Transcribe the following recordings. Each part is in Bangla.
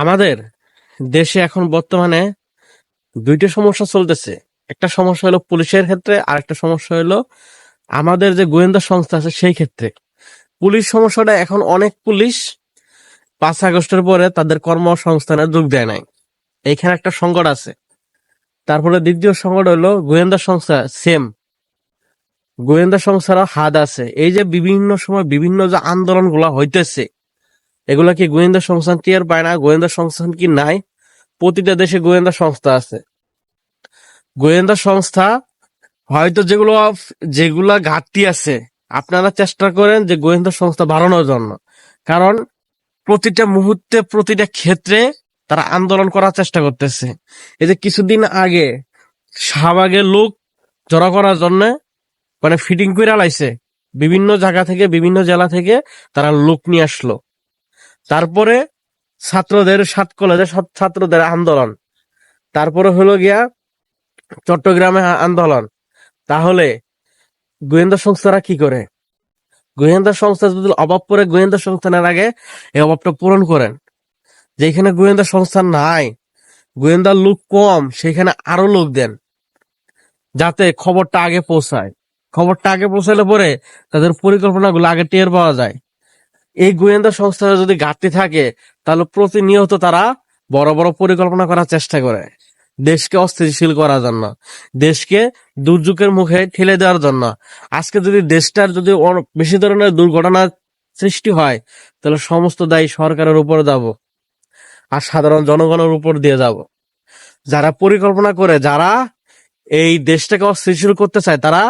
আমাদের দেশে এখন বর্তমানে দুইটা সমস্যা চলতেছে। একটা সমস্যা হলো পুলিশের ক্ষেত্রে আর একটা সমস্যা হলো আমাদের যে গোয়েন্দা সংস্থা আছে সেই ক্ষেত্রে। পুলিশ সমস্যাটা এখন অনেক পুলিশ পাঁচ আগস্টের পরে তাদের কর্মসংস্থানে যোগ দেয় নাই। এইখানে একটা সংকট আছে। তারপরে দ্বিতীয় সংকট হলো গোয়েন্দা সংস্থা, সেম। গোয়েন্দা সংস্থারও হাত আছে। এই যে বিভিন্ন সময় বিভিন্ন যে আন্দোলনগুলা হইতেছে এগুলা কি গোয়েন্দা সংস্থান টিয়ার পায় না? গোয়েন্দা সংস্থান কি নাই? প্রতিটা দেশে গোয়েন্দা সংস্থা আছে। গোয়েন্দা সংস্থা হয়তো যেগুলো, যেগুলা ঘাটতি আছে, আপনারা চেষ্টা করেন যে গোয়েন্দা সংস্থা বাড়ানোর জন্য। কারণ প্রতিটা মুহূর্তে, প্রতিটা ক্ষেত্রে তারা আন্দোলন করার চেষ্টা করতেছে। এই যে কিছুদিন আগে শাহবাগের লোক জড়ো করার জন্য মানে ফিটিং করে লাইছে। বিভিন্ন জায়গা থেকে, বিভিন্ন জেলা থেকে তারা লোক নিয়ে আসলো। তারপরে ছাত্রদের সাত কলেজের সব ছাত্রদের আন্দোলন। তারপরে হলো গিয়া চট্টগ্রামে আন্দোলন। তাহলে গোয়েন্দা সংস্থারা কি করে? গোয়েন্দা সংস্থা যদি অভাব পড়ে, গোয়েন্দা সংস্থানের আগে এই অভাবটা পূরণ করেন। যেখানে গোয়েন্দা সংস্থা নাই গোয়েন্দার লোক কম, সেখানে আরও লোক দেন, যাতে খবরটা আগে পৌঁছায়। খবরটা আগে পৌঁছালে পরে তাদের পরিকল্পনাগুলো আগে টের পাওয়া যায়। এই গোয়েন্দা সংস্থার যদি ঘাটতি থাকে, তাহলে প্রতিনিয়ত তারা বড় বড় পরিকল্পনা করার চেষ্টা করে। দেশকে অস্থিতিশীল করার জন্য, দেশকে দুর্যোগের মুখে ঠেলে দেওয়ার জন্য। আজকে যদি দেশটার যদি বেশি ধরনের দুর্ঘটনা সৃষ্টি হয়, তাহলে সমস্ত দায়ী সরকারের উপর যাব আর সাধারণ জনগণের উপর দিয়ে যাব। যারা পরিকল্পনা করে, যারা এই দেশটাকে অস্থিতিশীল করতে চায়, তারা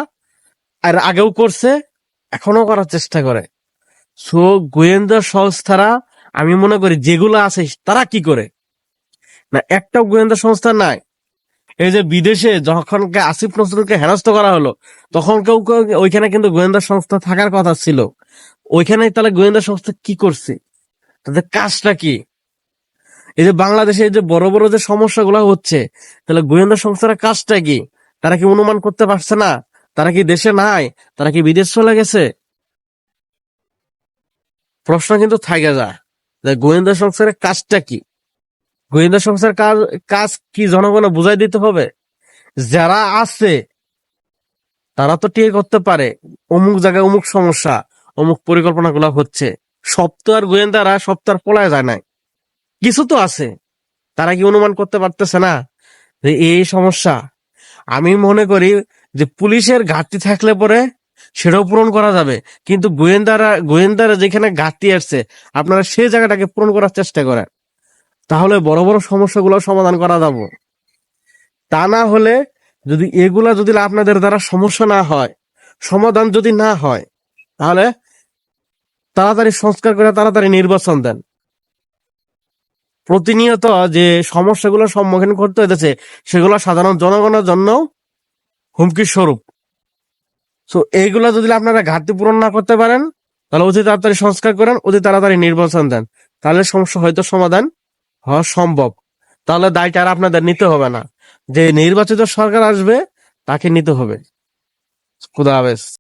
আর আগেও করছে এখনও করার চেষ্টা করে। সো গোয়েন্দা সংস্থারা, আমি মনে করি যেগুলো আছে, তারা কি করে? না, একটাও গোয়েন্দা সংস্থা নাই। এই যে বিদেশে যখন আসিফ নজরুলকে হেনস্থ করা হলো, তখন কেউ ওইখানে কিন্তু গোয়েন্দা সংস্থা থাকার কথা ছিল। ওইখানে তাহলে গোয়েন্দা সংস্থা কি করছে? তাদের কাজটা কি? এই যে বাংলাদেশে এই যে বড় বড় যে সমস্যাগুলো হচ্ছে, তাহলে গোয়েন্দা সংস্থার কাজটা কি? তারা কি অনুমান করতে পারছে না? তারা কি দেশে নাই? তারা কি বিদেশ চলে গেছে? প্রশ্ন কিন্তু থাকে যায় যে গোয়েন্দা সংস্থার কাজটা কি? গোয়েন্দা সংস্থার কাজ কাজ কি জনগণে বুঝাই দিতে হবে? যারা আছে, তারা তো টিকে করতে পারে। অমুক জায়গায় অমুক সমস্যা, অমুক পরিকল্পনা গুলা হচ্ছে। সব তো আর গোয়েন্দারা, সব তো আর পলায় যায় নাই। কিছু তো আছে। তারা কি অনুমান করতে পারতেছে না? যে এই সমস্যা। আমি মনে করি যে পুলিশের ঘাটতি থাকলে পরে সেটাও পূরণ করা যাবে। কিন্তু গোয়েন্দারা গোয়েন্দারা যেখানে ঘাটতি আসছে, আপনারা সেই জায়গাটাকে পূরণ করার চেষ্টা করেন। তাহলে বড় বড় সমস্যাগুলো সমাধান করা যাবে। তা না হলে যদি এগুলা যদি আপনাদের দ্বারা সমস্যা না হয়, সমাধান যদি না হয়, তাহলে তাড়াতাড়ি সংস্কার করে তাড়াতাড়ি নির্বাচন দেন। প্রতিনিয়ত যে সমস্যাগুলোর সম্মুখীন করতে হইতেছে, সেগুলো সাধারণ জনগণের জন্য হুমকির স্বরূপ তো এইগুলা যদি আপনারা ঘাটতি পূরণ না করতে পারেন, তাহলে অতি তাড়াতাড়ি সংস্কার করেন, অতি তাড়াতাড়ি নির্বাচন দেন। তাহলে সমস্যা হয়তো সমাধান হওয়া সম্ভব। তাহলে দায়টা আর আপনাদের নিতে হবে না। যে নির্বাচিত সরকার আসবে, তাকে নিতে হবে। খুদা হাফেজ।